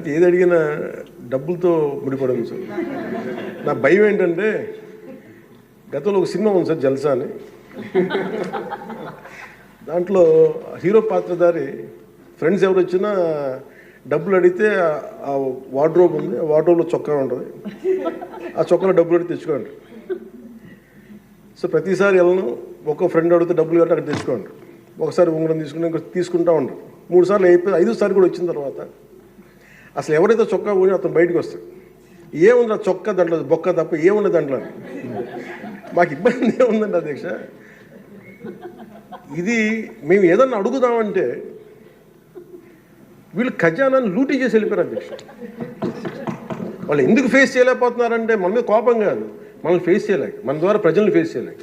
అది ఏది అడిగినా డబ్బులతో ముడిపడింది సార్. నా భయం ఏంటంటే గతంలో ఒక సినిమా ఉంది సార్ జల్సా అని. దాంట్లో హీరో పాత్రధారి ఫ్రెండ్స్ ఎవరు వచ్చినా డబ్బులు అడిగితే ఆ- వార్డ్రోబ్ ఉంది ఆ వార్డ్రోబ్లో చొక్కా ఉంటుంది. ఆ చొక్కాలో డబ్బులు అడిగి తెచ్చుకోండి. సో ప్రతిసారి వెళ్ళను ఒక్కో ఫ్రెండ్ అడిగితే డబ్బులు కట్టి అక్కడ తెచ్చుకోండి. ఒకసారి ఉంగరం తీసుకుని ఇంకో తీసుకుంటా ఉండరు మూడు సార్లు అయిపోయి ఐదు సార్లు కూడా వచ్చిన తర్వాత అసలు ఎవరైతే చొక్కా ఊరి అతను బయటకు వస్తాడు. ఏముంది ఆ చొక్కా దాంట్లో బొక్క తప్ప ఏముంది దాంట్లో మాకు ఇబ్బంది ఏముందండి అధ్యక్ష? ఇది మేము ఏదన్నా అడుగుదామంటే వీళ్ళు ఖజానాన్ని లూటీ చేసి వెళ్ళిపోయారు అధ్యక్ష. వాళ్ళు ఎందుకు ఫేస్ చేయలేకపోతున్నారంటే మన మీద కోపం కాదు. మనల్ని ఫేస్ చేయలేక మన ద్వారా ప్రజల్ని ఫేస్ చేయలేక.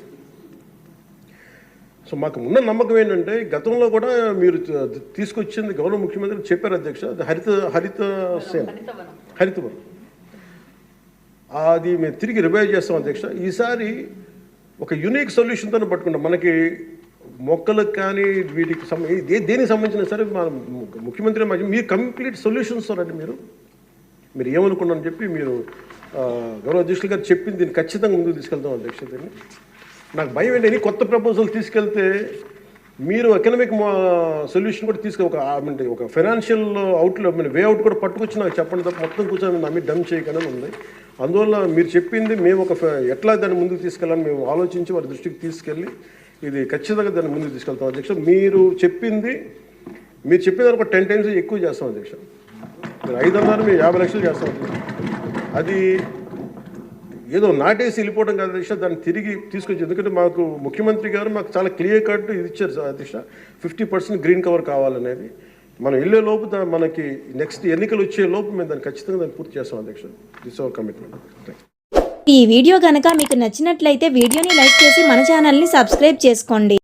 సో మాకు ఉన్న నమ్మకం ఏంటంటే గతంలో కూడా మీరు తీసుకొచ్చింది గౌరవ ముఖ్యమంత్రి చెప్పారు అధ్యక్ష హరిత హరిత సేన. హరితవనం. అది మేము తిరిగి రివైవ్ చేస్తాం అధ్యక్ష. ఈసారి ఒక యునిక్ సొల్యూషన్తో పట్టుకుంటాం. మనకి మొక్కలకు కానీ వీటికి సంబ ఏ దేనికి సంబంధించిన సరే మన ముఖ్యమంత్రి మీరు కంప్లీట్ సొల్యూషన్స్ అండి మీరు. మీరు ఏమనుకున్నారని చెప్పి మీరు గౌరవ అధ్యక్షులు గారు చెప్పింది దీన్ని ఖచ్చితంగా ముందుకు తీసుకెళ్తాం అధ్యక్ష దీన్ని. నాకు భయం ఏంటి? కొత్త ప్రపోజల్ తీసుకెళ్తే మీరు ఎకనామిక్ సొల్యూషన్ కూడా తీసుకు ఒక అంటే ఒక ఫైనాన్షియల్ అవుట్లో వే అవుట్ కూడా పట్టుకొచ్చి నాకు చెప్పండి తప్ప మొత్తం కూర్చొని నా మీద డమ్ చేయకనే ఉంది. అందువల్ల మీరు చెప్పింది మేము ఒక ఫ- ఎట్లా దాన్ని ముందుకు తీసుకెళ్ళాలని మేము ఆలోచించి వారి దృష్టికి తీసుకెళ్ళి ఇది ఖచ్చితంగా దాన్ని ముందుకు తీసుకెళ్తాం అధ్యక్ష. మీరు చెప్పింది మీరు చెప్పిన ఒక టెన్ టైమ్స్ ఎక్కువ చేస్తాం అధ్యక్ష. మీరు ఐదు అన్నారు మేము యాభై లక్షలు చేస్తాం అది ఏదో నాటేసి వెళ్ళిపోవడం కాదు అధ్యక్ష దాన్ని తిరిగి తీసుకొచ్చి ఎందుకంటే మాకు ముఖ్యమంత్రి గారు మాకు చాలా క్లియర్ కట్ ఇది ఇచ్చారు అధ్యక్ష. ఫిఫ్టీ పర్సెంట్ గ్రీన్ కవర్ కావాలనేది. మనం వెళ్ళే లోపు మనకి నెక్స్ట్ ఎన్నికలు వచ్చే లోపు మేము దాన్ని ఖచ్చితంగా దాన్ని పూర్తి చేస్తాం అధ్యక్ష. దిస్ అవర్ కమిట్మెంట్ ఈ వీడియో కనుక మీకు నచ్చినట్లయితే వీడియోని లైక్ చేసి మన ఛానల్ని సబ్స్క్రైబ్ చేసుకోండి.